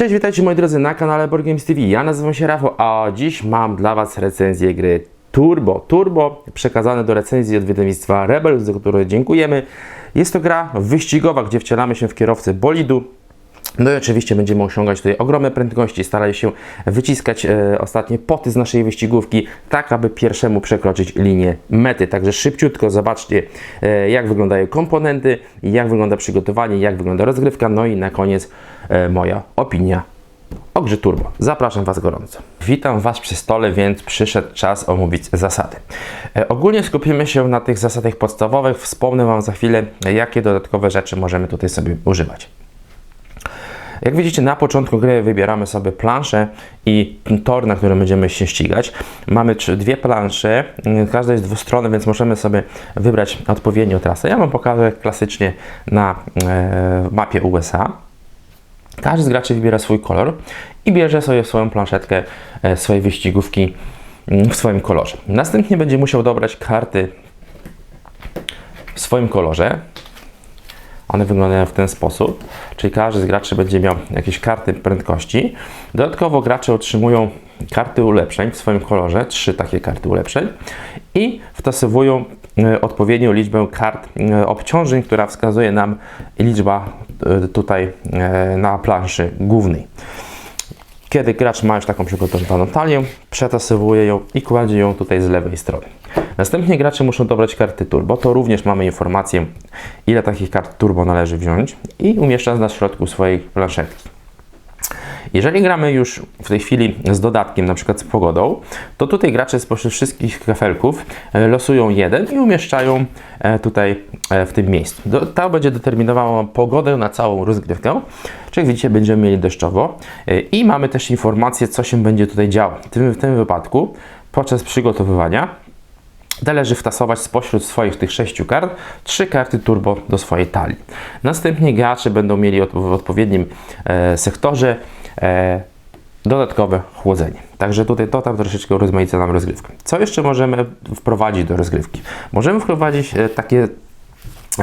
Cześć, witajcie moi drodzy na kanale Board Games TV. Ja nazywam się Rafał, a dziś mam dla Was recenzję gry Turbo. Turbo przekazane do recenzji od wydawnictwa Rebel, za które dziękujemy. Jest to gra wyścigowa, gdzie wcielamy się w kierowcę bolidu. No i oczywiście będziemy osiągać tutaj ogromne prędkości, starali się wyciskać e, ostatnie poty z naszej wyścigówki, tak aby pierwszemu przekroczyć linię mety. Także szybciutko zobaczcie, e, jak wyglądają komponenty, jak wygląda przygotowanie, jak wygląda rozgrywka, no i na koniec e, moja opinia o grze Turbo. Zapraszam Was gorąco. Witam Was przy stole, więc przyszedł czas omówić zasady. E, ogólnie skupimy się na tych zasadach podstawowych. Wspomnę Wam za chwilę, jakie dodatkowe rzeczy możemy tutaj sobie używać. Jak widzicie, na początku gry wybieramy sobie planszę i tor, na którym będziemy się ścigać. Mamy dwie plansze, mm, każda jest dwustronna, więc możemy sobie wybrać odpowiednią trasę. Ja Wam pokażę klasycznie na e, mapie USA. Każdy z graczy wybiera swój kolor i bierze sobie swoją planszetkę e, swojej wyścigówki mm, w swoim kolorze. Następnie będzie musiał dobrać karty w swoim kolorze. One wyglądają w ten sposób, czyli każdy z graczy będzie miał jakieś karty prędkości. Dodatkowo gracze otrzymują karty ulepszeń w swoim kolorze, trzy takie karty ulepszeń i wtasowują e, odpowiednią liczbę kart e, obciążeń, która wskazuje nam liczba e, tutaj na planszy głównej. Kiedy gracz ma już taką przygotowaną talię, przetasowuje ją i kładzie ją tutaj z lewej strony. Następnie gracze muszą dobrać karty turbo. To również mamy informację, ile takich kart turbo należy wziąć i umieszczać na środku swojej planszetki. Jeżeli gramy już w tej chwili z dodatkiem, na przykład z pogodą, to tutaj gracze spośród wszystkich kafelków e, losują jeden i umieszczają e, tutaj e, w tym miejscu. To będzie determinowało pogodę na całą rozgrywkę. Czyli jak widzicie, będziemy mieli deszczowo i mamy też informację, co się będzie tutaj działo. W tym, w tym wypadku podczas przygotowywania Należy wtasować spośród swoich tych sześciu kart trzy karty turbo do swojej talii. Następnie gracze będą mieli w odpowiednim sektorze dodatkowe chłodzenie. Także tutaj to tam troszeczkę rozmaica nam rozgrywkę. Co jeszcze możemy wprowadzić do rozgrywki? Możemy wprowadzić e, takie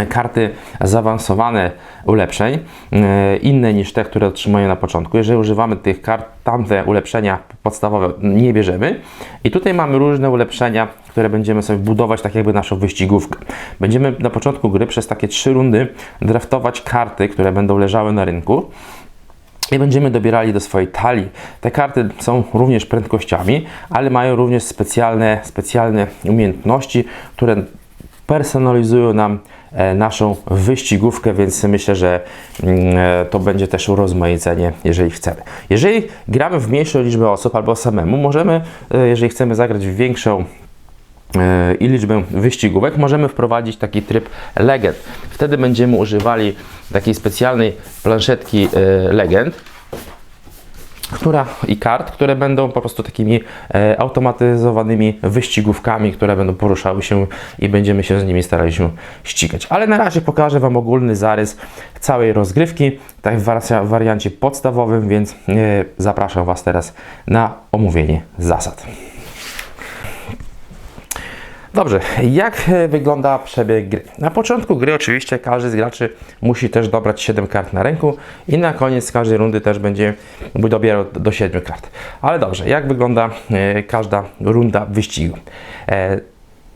karty zaawansowane ulepszeń, e, inne niż te, które otrzymujemy na początku. Jeżeli używamy tych kart, tamte ulepszenia podstawowe nie bierzemy. I tutaj mamy różne ulepszenia, które będziemy sobie budować tak jakby naszą wyścigówkę. Będziemy na początku gry przez takie trzy rundy draftować karty, które będą leżały na rynku i będziemy dobierali do swojej talii. Te karty są również prędkościami, ale mają również specjalne, specjalne umiejętności, które personalizują nam e, naszą wyścigówkę, więc myślę, że mm, e, to będzie też urozmaicenie, jeżeli chcemy. Jeżeli gramy w mniejszą liczbę osób albo samemu, możemy, e, jeżeli chcemy zagrać w większą i liczbę wyścigówek, możemy wprowadzić taki tryb legend. Wtedy będziemy używali takiej specjalnej planszetki legend, która i kart, które będą po prostu takimi e, automatyzowanymi wyścigówkami, które będą poruszały się i będziemy się z nimi starali się ścigać. Ale na razie pokażę Wam ogólny zarys całej rozgrywki, tak w wariancie podstawowym, więc e, zapraszam Was teraz na omówienie zasad. Dobrze, jak e, wygląda przebieg gry? Na początku gry oczywiście każdy z graczy musi też dobrać 7 kart na ręku i na koniec każdej rundy też będzie dobierał do 7 kart. Ale dobrze, jak wygląda e, każda runda wyścigu?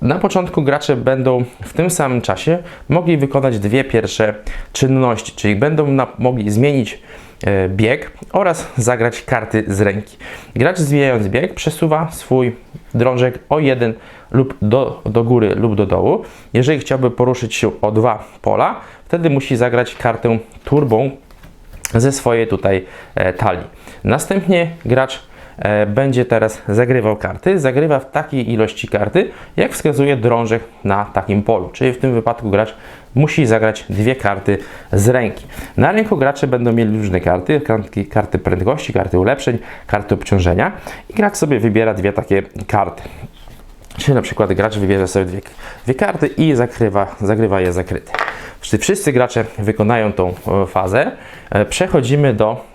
E, na początku gracze będą w tym samym czasie mogli wykonać dwie pierwsze czynności, czyli będą mogli zmienić bieg oraz zagrać karty z ręki. Gracz zmieniając bieg przesuwa swój drążek o jeden lub do, do góry lub do dołu. Jeżeli chciałby poruszyć się o dwa pola, wtedy musi zagrać kartę turbą ze swojej tutaj e, talii. Następnie gracz e, będzie teraz zagrywał karty. Zagrywa w takiej ilości karty, jak wskazuje drążek na takim polu. Czyli w tym wypadku gracz musi zagrać dwie karty z ręki. Na rynku gracze będą mieli różne karty, karty prędkości, karty ulepszeń, karty obciążenia i gracz sobie wybiera dwie takie karty. Czyli na przykład gracz wybierze sobie dwie, dwie karty i zakrywa, zagrywa je zakryte. Gdy wszyscy gracze wykonają tą e, fazę, e, przechodzimy do e,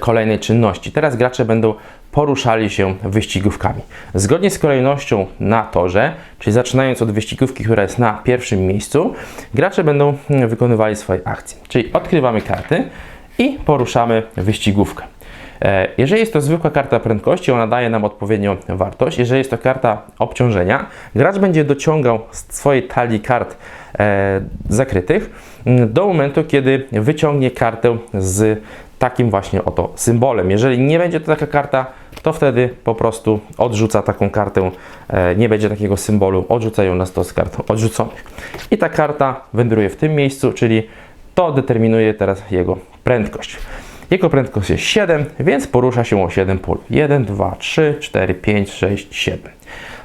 kolejnej czynności. Teraz gracze będą poruszali się wyścigówkami. Zgodnie z kolejnością na torze, czyli zaczynając od wyścigówki, która jest na pierwszym miejscu, gracze będą mm, wykonywali swoje akcje. Czyli odkrywamy karty i poruszamy wyścigówkę. E, Jeżeli jest to zwykła karta prędkości, ona daje nam odpowiednią wartość. Jeżeli jest to karta obciążenia, gracz będzie dociągał z swojej talii kart e, zakrytych m, do momentu, kiedy wyciągnie kartę z takim właśnie oto symbolem. Jeżeli nie będzie to taka karta, to wtedy po prostu odrzuca taką kartę, e, nie będzie takiego symbolu, odrzuca ją na stos kart odrzuconych. I ta karta wędruje w tym miejscu, czyli to determinuje teraz jego prędkość. Jego prędkość jest 7, więc porusza się o 7 pól. 1, 2, 3, 4, 5, 6, 7.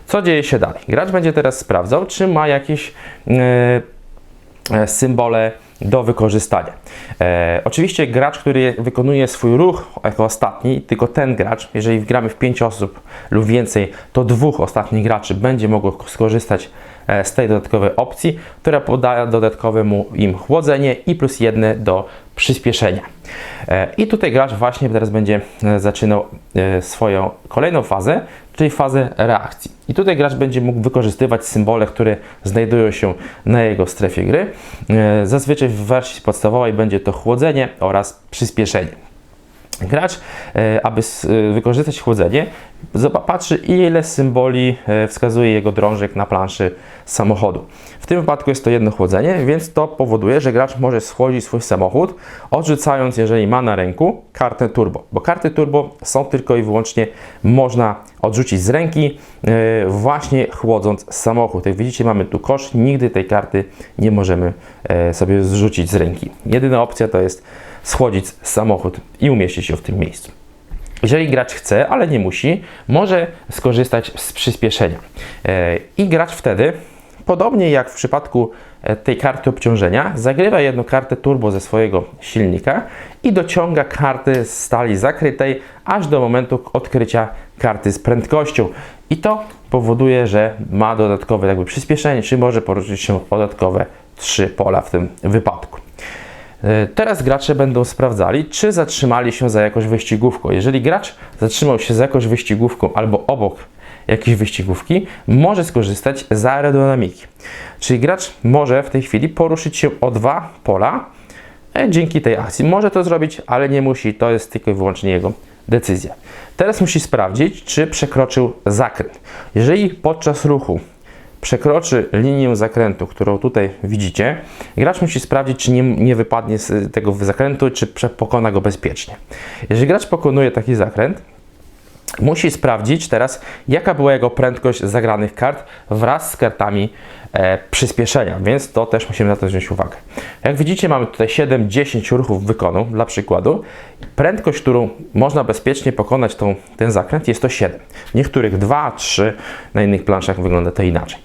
Co dzieje się dalej? Gracz będzie teraz sprawdzał, czy ma jakieś e, symbole do wykorzystania. E, oczywiście gracz, który wykonuje swój ruch jako ostatni, tylko ten gracz, jeżeli gramy w 5 osób lub więcej, to dwóch ostatnich graczy będzie mogło skorzystać e, z tej dodatkowej opcji, która podaje dodatkowe mu im chłodzenie i plus jedne do przyspieszenia. E, I tutaj gracz właśnie teraz będzie e, zaczynał e, swoją kolejną fazę, czyli fazę reakcji. I tutaj gracz będzie mógł wykorzystywać symbole, które znajdują się na jego strefie gry. Zazwyczaj w wersji podstawowej będzie to chłodzenie oraz przyspieszenie. Gracz, e, aby e, wykorzystać chłodzenie, patrzy ile symboli e, wskazuje jego drążek na planszy samochodu. W tym wypadku jest to jedno chłodzenie, więc to powoduje, że gracz może schłodzić swój samochód, odrzucając, jeżeli ma na ręku, kartę turbo. Bo karty turbo są tylko i wyłącznie można odrzucić z ręki, właśnie chłodząc samochód. Jak widzicie, mamy tu kosz, nigdy tej karty nie możemy sobie zrzucić z ręki. Jedyna opcja to jest schłodzić samochód i umieścić ją w tym miejscu. Jeżeli gracz chce, ale nie musi, może skorzystać z przyspieszenia. E, I gracz wtedy, podobnie jak w przypadku e, tej karty obciążenia, zagrywa jedną kartę turbo ze swojego silnika i dociąga karty z stali zakrytej aż do momentu odkrycia karty z prędkością. I to powoduje, że ma dodatkowe jakby przyspieszenie, czy może poruszyć się dodatkowe trzy pola w tym wypadku. E, Teraz gracze będą sprawdzali, czy zatrzymali się za jakąś wyścigówką. Jeżeli gracz zatrzymał się za jakąś wyścigówką albo obok jakiejś wyścigówki, może skorzystać z aerodynamiki. Czyli gracz może w tej chwili poruszyć się o dwa pola e, dzięki tej akcji. Może to zrobić, ale nie musi. To jest tylko i wyłącznie jego decyzja. Teraz musi sprawdzić, czy przekroczył zakręt. Jeżeli podczas ruchu przekroczy linię zakrętu, którą tutaj widzicie, gracz musi sprawdzić, czy nie, nie wypadnie z tego zakrętu, czy pokona go bezpiecznie. Jeżeli gracz pokonuje taki zakręt, musi sprawdzić teraz, jaka była jego prędkość zagranych kart wraz z kartami e, przyspieszenia, więc to też musimy na to wziąć uwagę. Jak widzicie, mamy tutaj 7-10 ruchów wykonu, dla przykładu. Prędkość, którą można bezpiecznie pokonać tą, ten zakręt jest to 7. W niektórych 2, 3, na innych planszach wygląda to inaczej.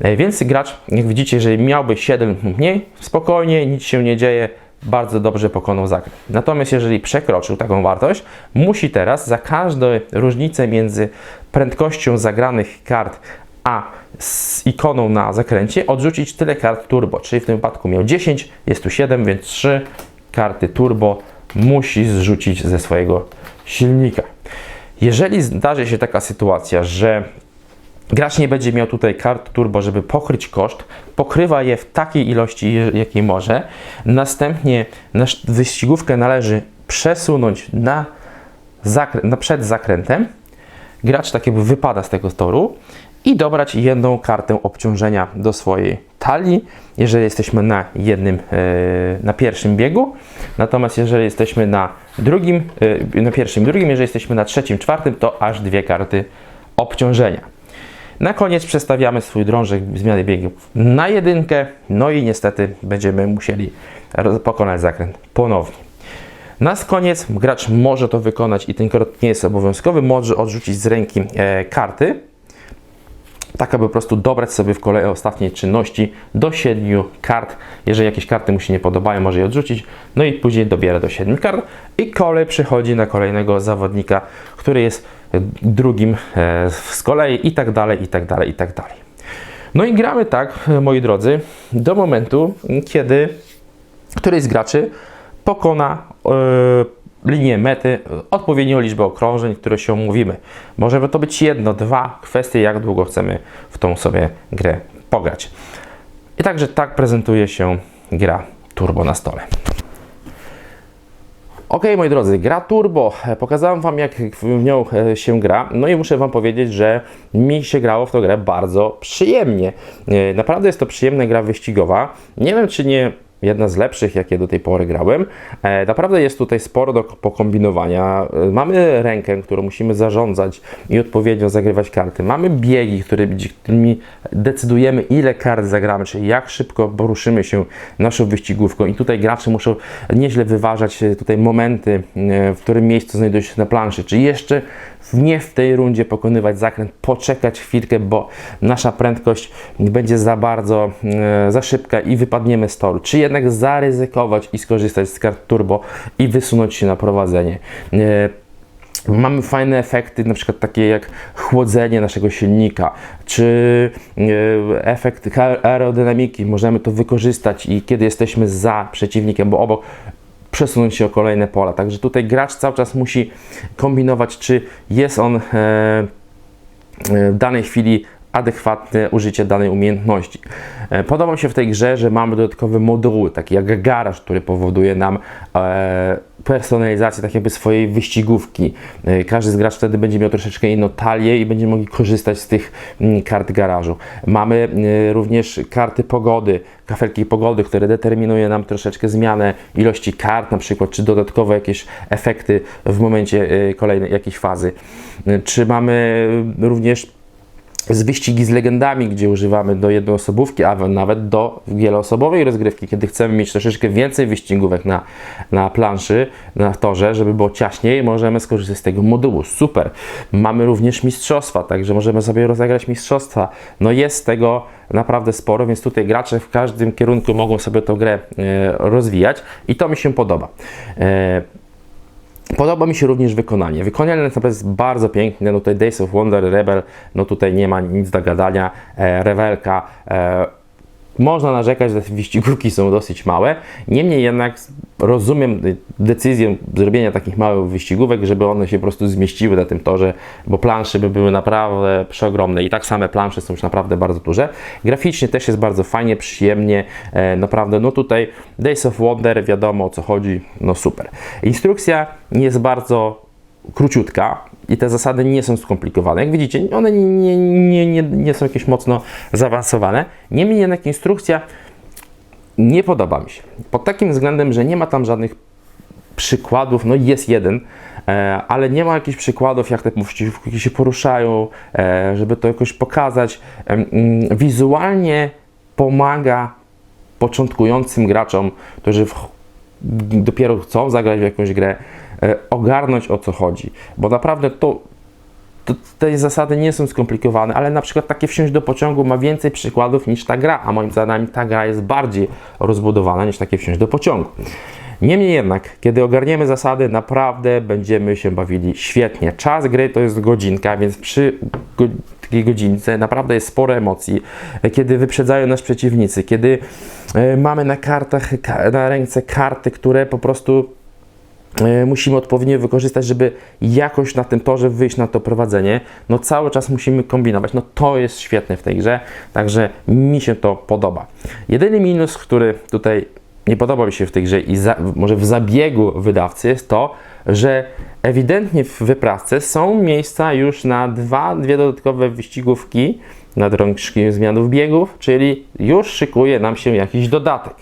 E, Więc gracz, jak widzicie, jeżeli miałby 7 lub mniej, spokojnie, nic się nie dzieje, bardzo dobrze pokonał zakręt. Natomiast jeżeli przekroczył taką wartość, musi teraz za każdą różnicę między prędkością zagranych kart a z ikoną na zakręcie odrzucić tyle kart turbo, czyli w tym wypadku miał 10, jest tu 7, więc 3 karty turbo musi zrzucić ze swojego silnika. Jeżeli zdarzy się taka sytuacja, że Gracz nie będzie miał tutaj kart turbo, żeby pokryć koszt, pokrywa je w takiej ilości, jakiej może. Następnie wyścigówkę należy przesunąć na, zakrę- na przed zakrętem. Gracz tak jakby wypada z tego toru i dobrać jedną kartę obciążenia do swojej talii, jeżeli jesteśmy na jednym, e, na pierwszym biegu. Natomiast jeżeli jesteśmy na drugim, e, na pierwszym drugim, jeżeli jesteśmy na trzecim, czwartym, to aż dwie karty obciążenia. Na koniec przestawiamy swój drążek zmiany biegów na jedynkę, no i niestety będziemy musieli pokonać zakręt ponownie. Na koniec gracz może to wykonać i ten krok nie jest obowiązkowy, może odrzucić z ręki e, karty, tak aby po prostu dobrać sobie w kolei ostatniej czynności do 7 kart. Jeżeli jakieś karty mu się nie podobają, może je odrzucić, no i później dobiera do 7 kart i kolej przychodzi na kolejnego zawodnika, który jest drugim e, z kolei i tak dalej, i tak dalej, i tak dalej. No i gramy tak, moi drodzy, do momentu, kiedy któryś z graczy pokona e, linię mety, odpowiednią liczbę okrążeń, które się umówimy. Może to być jedno, dwa, kwestie jak długo chcemy w tą sobie grę pograć. I także tak prezentuje się gra Turbo na stole. Ok, moi drodzy, gra Turbo. Pokazałem Wam, jak w nią e, się gra. No i muszę Wam powiedzieć, że mi się grało w tę grę bardzo przyjemnie. E, Naprawdę jest to przyjemna gra wyścigowa. Nie wiem, czy nie jedna z lepszych, jakie do tej pory grałem. E, Naprawdę jest tutaj sporo do pokombinowania. E, Mamy rękę, którą musimy zarządzać i odpowiednio zagrywać karty. Mamy biegi, którymi decydujemy, ile kart zagramy, czyli jak szybko poruszymy się naszą wyścigówką. I tutaj gracze muszą nieźle wyważać e, tutaj momenty, w którym miejscu znajdują się na planszy. Czy jeszcze nie w tej rundzie pokonywać zakręt, poczekać chwilkę, bo nasza prędkość będzie za bardzo, e, za szybka i wypadniemy z toru. Czy jednak zaryzykować i skorzystać z kart turbo i wysunąć się na prowadzenie. E, Mamy fajne efekty, na przykład takie jak chłodzenie naszego silnika, czy e, efekt aerodynamiki. Możemy to wykorzystać i kiedy jesteśmy za przeciwnikiem, bo obok przesunąć się o kolejne pola. Także tutaj gracz cały czas musi kombinować, czy jest on e, w danej chwili adekwatne użycie danej umiejętności. E, Podoba mi się w tej grze, że mamy dodatkowe moduły, takie jak garaż, który powoduje nam e, personalizację tak jakby swojej wyścigówki. E, Każdy z graczy wtedy będzie miał troszeczkę inną talię i będziemy mogli korzystać z tych mm, kart garażu. Mamy e, również karty pogody, kafelki pogody, które determinuje nam troszeczkę zmianę ilości kart na przykład, czy dodatkowe jakieś efekty w momencie e, kolejnej jakiejś fazy. Czy mamy również z wyścigi z legendami, gdzie używamy do jednoosobówki, a nawet do wieloosobowej rozgrywki, kiedy chcemy mieć troszeczkę więcej wyścigówek na, na planszy, na torze, żeby było ciaśniej, możemy skorzystać z tego modułu. Super. Mamy również mistrzostwa, także możemy sobie rozegrać mistrzostwa. No jest tego naprawdę sporo, więc tutaj gracze w każdym kierunku mogą sobie tę grę e, rozwijać i to mi się podoba. E, Podoba mi się również wykonanie. Wykonanie naprawdę jest bardzo piękne. No tutaj Days of Wonder, Rebel, no tutaj nie ma nic do gadania. E, Rewelka. E, można narzekać, że te wyścigówki są dosyć małe. Niemniej jednak rozumiem decyzję zrobienia takich małych wyścigówek, żeby one się po prostu zmieściły na tym torze, bo plansze by były naprawdę przeogromne i tak same plansze są już naprawdę bardzo duże. Graficznie też jest bardzo fajnie, przyjemnie, e, naprawdę, no tutaj Days of Wonder, wiadomo o co chodzi, no super. Instrukcja jest bardzo króciutka i te zasady nie są skomplikowane. Jak widzicie, one nie, nie, nie, nie są jakieś mocno zaawansowane. Niemniej jednak instrukcja nie podoba mi się. Pod takim względem, że nie ma tam żadnych przykładów, no jest jeden, e, ale nie ma jakichś przykładów, jak te pościgówki się poruszają, e, żeby to jakoś pokazać. Mm, Wizualnie pomaga początkującym graczom, którzy dopiero chcą zagrać w jakąś grę, ogarnąć o co chodzi, bo naprawdę to to te zasady nie są skomplikowane, ale na przykład takie wsiąść do pociągu ma więcej przykładów niż ta gra, a moim zdaniem ta gra jest bardziej rozbudowana niż takie wsiąść do pociągu. Niemniej jednak, kiedy ogarniemy zasady, naprawdę będziemy się bawili świetnie. Czas gry to jest godzinka, więc przy go, takiej godzince naprawdę jest sporo emocji, kiedy wyprzedzają nas przeciwnicy, kiedy e, mamy na kartach, ka- na ręce karty, które po prostu e, musimy odpowiednio wykorzystać, żeby jakoś na tym torze wyjść na to prowadzenie. No cały czas musimy kombinować. No to jest świetne w tej grze, także mi się to podoba. Jedyny minus, który tutaj nie podoba mi się w tej grze i za, może w zabiegu wydawcy jest to, że ewidentnie w wyprawce są miejsca już na dwa, dwie dodatkowe wyścigówki na drążki zmianów biegów, czyli już szykuje nam się jakiś dodatek.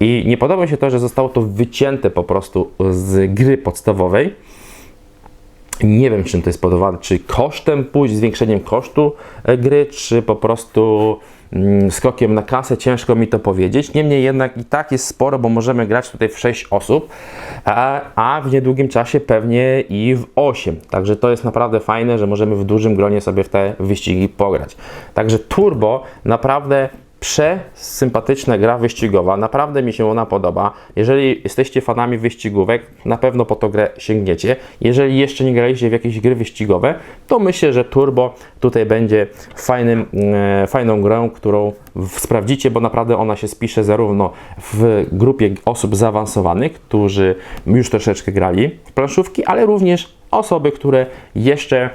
I nie podoba mi się to, że zostało to wycięte po prostu z gry podstawowej. Nie wiem, czym to jest spowodowane, czy kosztem pójść, zwiększeniem kosztu e, gry, czy po prostu mm, skokiem na kasę, ciężko mi to powiedzieć. Niemniej jednak i tak jest sporo, bo możemy grać tutaj w 6 osób, a, a w niedługim czasie pewnie i w 8. Także to jest naprawdę fajne, że możemy w dużym gronie sobie w te wyścigi pograć. Także Turbo naprawdę przesympatyczna gra wyścigowa, naprawdę mi się ona podoba. Jeżeli jesteście fanami wyścigówek, na pewno po to grę sięgniecie. Jeżeli jeszcze nie graliście w jakieś gry wyścigowe, to myślę, że Turbo tutaj będzie fajnym, e, fajną grą, którą sprawdzicie, bo naprawdę ona się spisze zarówno w grupie osób zaawansowanych, którzy już troszeczkę grali w planszówki, ale również osoby, które jeszcze e,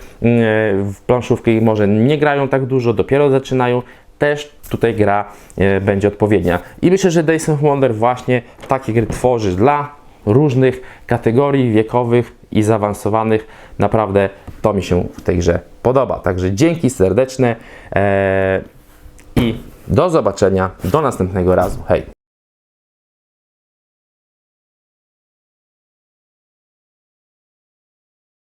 w planszówki może nie grają tak dużo, dopiero zaczynają, też tutaj gra e, będzie odpowiednia. I myślę, że Days of Wonder właśnie takie gry tworzy dla różnych kategorii wiekowych i zaawansowanych. Naprawdę to mi się w tej grze podoba. Także dzięki serdeczne e, i do zobaczenia do następnego razu. Hej!